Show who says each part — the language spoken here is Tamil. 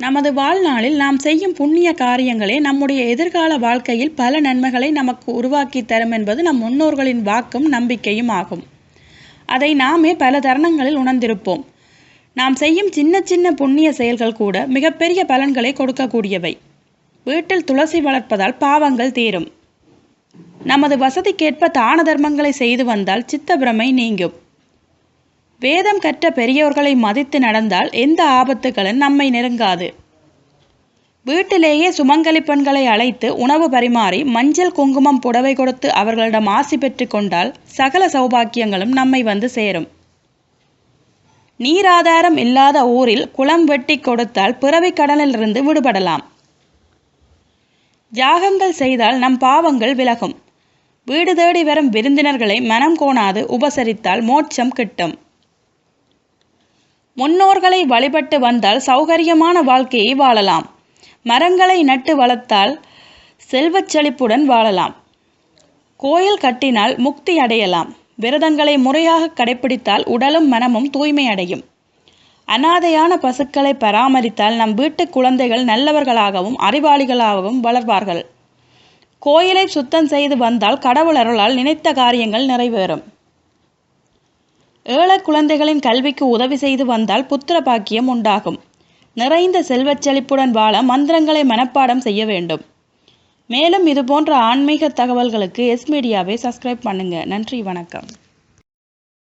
Speaker 1: நமது வாழ்நாளில் நாம் செய்யும் புண்ணிய காரியங்களே நம்முடைய எதிர்கால வாழ்க்கையில் பல நன்மைகளை நமக்கு உருவாக்கி தரும் என்பது நம் முன்னோர்களின் வாக்கும் நம்பிக்கையும் ஆகும். அதை நாமே பல தருணங்களில் உணர்ந்திருப்போம். நாம் செய்யும் சின்ன சின்ன புண்ணிய செயல்கள் கூட மிகப்பெரிய பலன்களை கொடுக்கக்கூடியவை. வீட்டில் துளசி வளர்ப்பதால் பாவங்கள் தீரும். நமது வசதிக்கேற்ப தான தர்மங்களை செய்து வந்தால் சித்த பிரமை நீங்கும். வேதம் கற்ற பெரியோர்களை மதித்து நடந்தால் எந்த ஆபத்துகளும் நம்மை நெருங்காது. வீட்டிலேயே சுமங்கலி பெண்களை அழைத்து உணவு பரிமாறி மஞ்சள் குங்குமம் புடவை கொடுத்து அவர்களிடம் ஆசி பெற்று கொண்டால் சகல சௌபாக்கியங்களும் நம்மை வந்து சேரும். நீராதாரம் இல்லாத ஊரில் குளம் வெட்டி கொடுத்தால் பிறவி கடலிலிருந்து விடுபடலாம். யாகங்கள் செய்தால் நம் பாவங்கள் விலகும். வீடு தேடி வரும் விருந்தினர்களை மனம் கோணாது உபசரித்தால் மோட்சம் கிட்டும். முன்னோர்களை வழிபட்டு வந்தால் சௌகரியமான வாழ்க்கையை வாழலாம். மரங்களை நட்டு வளர்த்தால் செல்வச் செழிப்புடன் வாழலாம். கோயில் கட்டினால் முக்தி அடையலாம். விரதங்களை முறையாக கடைபிடித்தால் உடலும் மனமும் தூய்மை அடையும். அனாதையான பசுக்களை பராமரித்தால் நம் வீட்டு குழந்தைகள் நல்லவர்களாகவும் அறிவாளிகளாகவும் வளர்வார்கள். கோயிலை சுத்தம் செய்து வந்தால் கடவுள் அருளால் நினைத்த காரியங்கள் நிறைவேறும். ஏழை குழந்தைகளின் கல்விக்கு உதவி செய்து வந்தால் புத்திர பாக்கியம் உண்டாகும். நிறைந்த செல்வச் செழிப்புடன் வாழ மந்திரங்களை மனப்பாடம் செய்ய வேண்டும். மேலும் இதுபோன்ற ஆன்மீக தகவல்களுக்கு எஸ் மீடியாவை சப்ஸ்கிரைப் பண்ணுங்கள் நன்றி வணக்கம்.